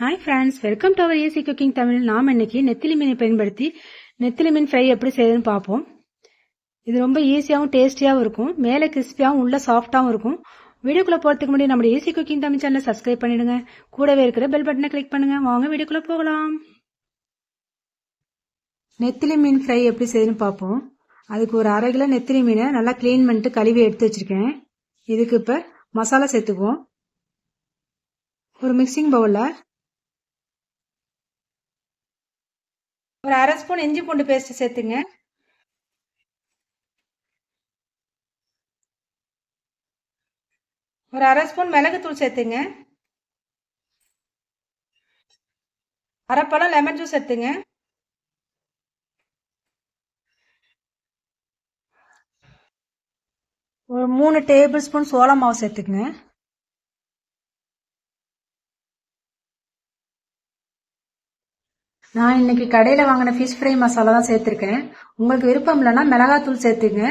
Hi friends welcome to our easy cooking Tamil நாம் இன்னைக்கு நெத்திலி மீனை பயன்படுத்தி நெத்திலி மீன் ஃப்ரை எப்படி செய்யுதுன்னு பார்ப்போம். இது ரொம்ப ஈஸியாகவும் டேஸ்டியாகவும் இருக்கும். மேலே கிறிஸ்பியாகவும் உள்ள சாஃப்டாகவும் இருக்கும். வீடியோக்குள்ளே போகிறதுக்கு முன்னாடி நம்ம ஏசி குக்கிங் தமிழ் சேனலை சப்ஸ்கிரைப் பண்ணிடுங்க. கூடவே இருக்கிற பெல் பட்டனை கிளிக் பண்ணுங்க. வாங்க வீடியோக்குள்ளே போகலாம். நெத்திலி மீன் ஃப்ரை எப்படி செய்யுதுன்னு பார்ப்போம். அதுக்கு ஒரு அரை கிலோ நெத்திலி மீனை நல்லா க்ளீன் பண்ணிட்டு கழுவி எடுத்து வச்சுருக்கேன். இதுக்கு இப்போ மசாலா சேர்த்துக்குவோம். ஒரு மிக்சிங் பவுலில் ஒரு அரை ஸ்பூன் இஞ்சி பூண்டு பேஸ்ட் சேர்த்துங்க. ஒரு அரை ஸ்பூன் மிளகுத்தூள் சேர்த்துங்க. அரைப்பழம் லெமன் ஜூஸ் எடுத்துங்க ஒரு மூணு டேபிள் ஸ்பூன் சோள மாவு சேர்த்துக்குங்க. நான் இன்னைக்கு கடையில் வாங்கின ஃபிஷ் ஃப்ரை மசாலா தான் சேர்த்துருக்கேன். உங்களுக்கு விருப்பம் இல்லைன்னா மிளகாத்தூள் சேர்த்துங்க.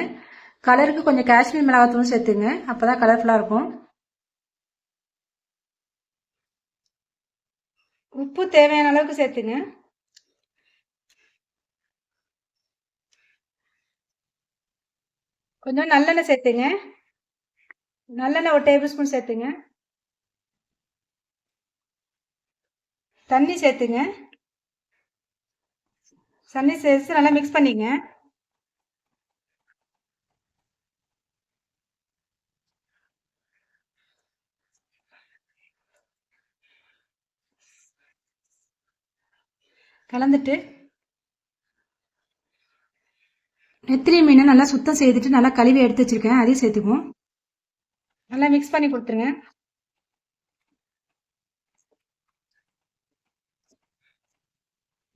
கலருக்கு கொஞ்சம் காஷ்மீர் மிளகாத்தூள் சேர்த்துங்க. அப்போ தான் கலர்ஃபுல்லாக இருக்கும். உப்பு தேவையான அளவுக்கு சேர்த்துங்க. கொஞ்சம் நல்லெண்ணெய் சேர்த்துங்க. நல்லெண்ணெய் ஒரு டேபிள் ஸ்பூன் சேர்த்துங்க. தண்ணி சேர்த்துங்க. சன்னி சேர்த்து நல்லா மிக்ஸ் பண்ணிங்க. கலந்துட்டு நெத்திரி மீனை நல்லா சுத்தம் செய்துட்டு நல்லா கழுவி எடுத்து வச்சிருக்கேன். அதையும் சேர்த்துக்குவோம். நல்லா மிக்ஸ் பண்ணி கொடுத்துருங்க.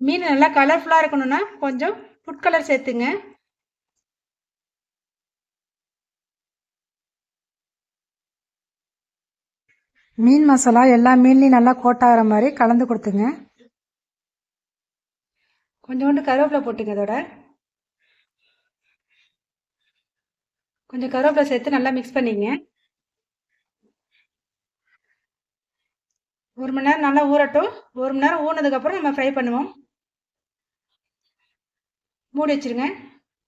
மீன் நல்லா கலர்ஃபுல்லாக இருக்கணும்னா கொஞ்சம் ஃபுட் கலர் சேர்த்துங்க. மீன் மசாலா எல்லா மீன்லையும் நல்லா கோட்டாகிற மாதிரி கலந்து கொடுத்துங்க. கொஞ்சோண்டு கருவேப்பிலை போட்டுங்க அதோட கொஞ்சம் கருவேப்பிலை சேர்த்து நல்லா மிக்ஸ் பண்ணிங்க. ஒரு மணி நேரம் நல்லா ஊறட்டும். ஒரு மணி நேரம் ஊனதுக்கப்புறம் நம்ம ஃப்ரை பண்ணுவோம். மூடி வச்சுருங்க.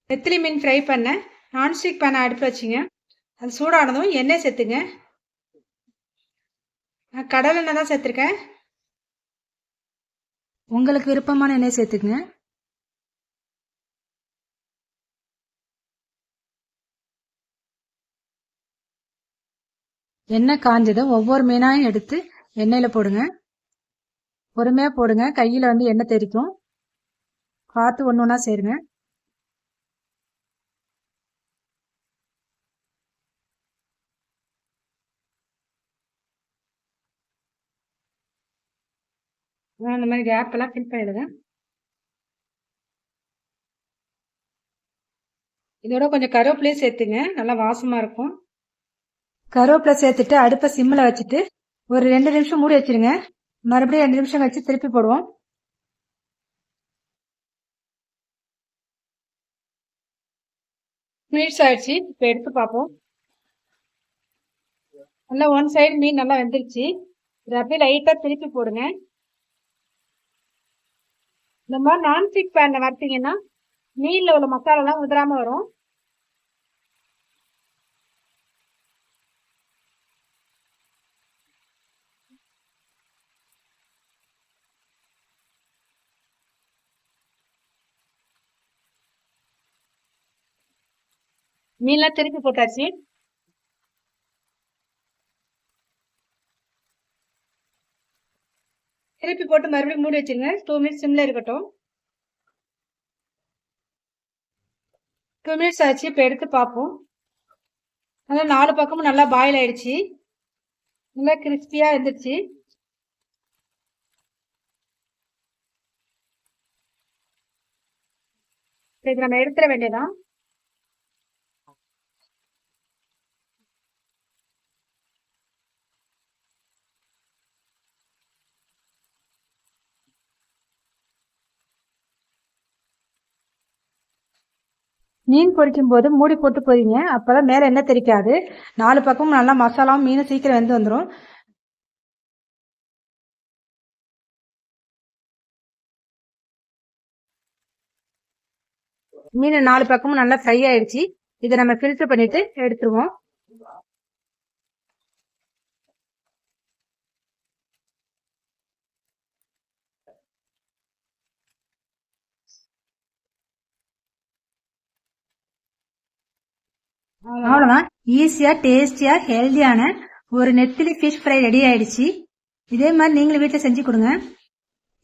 நெத்திலி மீன் ஃப்ரை பண்ண நான்ஸ்டிக் பேனை அடுப்பில் வச்சுங்க. அது சூடானதும் எண்ணெய் சேர்த்துங்க. நான் கடல் எண்ணெய் தான் சேர்த்துருக்கேன். உங்களுக்கு விருப்பமான எண்ணெய் சேர்த்துக்குங்க. எண்ணெய் காஞ்சதும் ஒவ்வொரு மீனாயும் எடுத்து எண்ணெயில் போடுங்க. பொறுமையாக போடுங்க. கையில் வந்து எண்ணெய் தெரிக்கும் பார்த்து ஒன்று ஒன்றா சேருங்க. அந்த மாதிரி கேப்பெல்லாம் ஃபில் பண்ணிடுங்க. இதோட கொஞ்சம் கருவேப்பிலையும் சேர்த்துங்க. நல்லா வாசமாக இருக்கும். கருவேப்பிலை சேர்த்துட்டு அடுப்பை சிம்மில் வச்சுட்டு ஒரு ரெண்டு நிமிஷம் மூடி வச்சிருங்க. மறுபடியும் ரெண்டு நிமிஷம் வச்சு திருப்பி போடுவோம். ஸ்வீட்ஸ் ஆயிடுச்சு இப்போ எடுத்து பார்ப்போம். நல்லா ஒன் சைடு மீன் நல்லா வெந்துருச்சு. இது அப்படியே லைட்டாக திருப்பி போடுங்க. இந்த மாதிரி நான்ஸ்டிக் பேனில் வறுத்தீங்கன்னா மீனில் உள்ள மசாலாலாம் உதிராமல் வரும். மீன்லாம் திருப்பி போட்டாச்சு. திருப்பி போட்டு மறுபடியும் மூடி வச்சுருங்க. டூ மினிட்ஸ் சிம்ல இருக்கட்டும். டூ மினிட்ஸ் ஆச்சு. இப்போ எடுத்து பார்ப்போம். நல்லா நாலு பக்கமும் நல்லா பாயில் ஆயிடுச்சு. நல்லா கிறிஸ்பியாக இருந்துச்சு. இது நம்ம எடுத்துட வேண்டியதான் மீன் பொரிக்கும் போது மூடி போட்டு பொரிங்க. அப்போ தான் மேலே எண்ணெய் தெரிக்காது நாலு பக்கமும் நல்லா மசாலாவும் மீன் சீக்கிரம் வெந்து வந்துடும் மீன் நாலு பக்கமும் நல்லா ஃப்ரை ஆயிடுச்சு. இதை நம்ம ஃபில்டர் பண்ணிட்டு எடுத்துருவோம். அவ்வளவுதான். ஈஸியா டேஸ்டியா ஹெல்தியான ஒரு நெத்திலி ஃபிஷ் ஃப்ரை ரெடி ஆயிடுச்சு. இதே மாதிரி நீங்களும் வீட்டில் செஞ்சு கொடுங்க.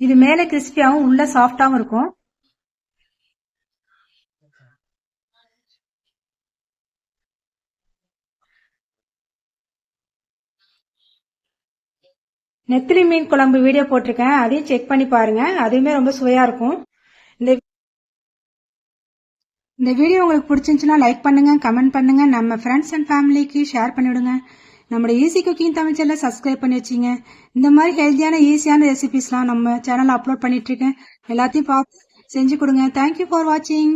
இது மேலே கிறிஸ்பியாகவும் உள்ள சாஃப்டாகவும் இருக்கும். நெத்திலி மீன் குழம்பு வீடியோ போட்டிருக்கேன். அதையும் செக் பண்ணி பாருங்க. அதுவுமே ரொம்ப சுவையா இருக்கும். இந்த வீடியோ உங்களுக்கு பிடிச்சிருந்துச்சுன்னா லைக் பண்ணுங்க கமெண்ட் பண்ணுங்க. நம்ம ஃப்ரெண்ட்ஸ் அண்ட் ஃபேமிலிக்கு ஷேர் பண்ணிவிடுங்க. நம்மளோட ஈஸி குக்கிங் தமிழ் சேனலை சப்ஸ்கிரைப் பண்ணி வச்சிங்க. இந்த மாதிரி ஹெல்த்தியான ஈஸியான ரெசிபிஸ்லாம் நம்ம சேனலில் அப்லோட் பண்ணிட்டு இருக்கேன். எல்லாத்தையும் பார்த்து செஞ்சு கொடுங்க. தேங்க்யூ ஃபார் வாட்சிங்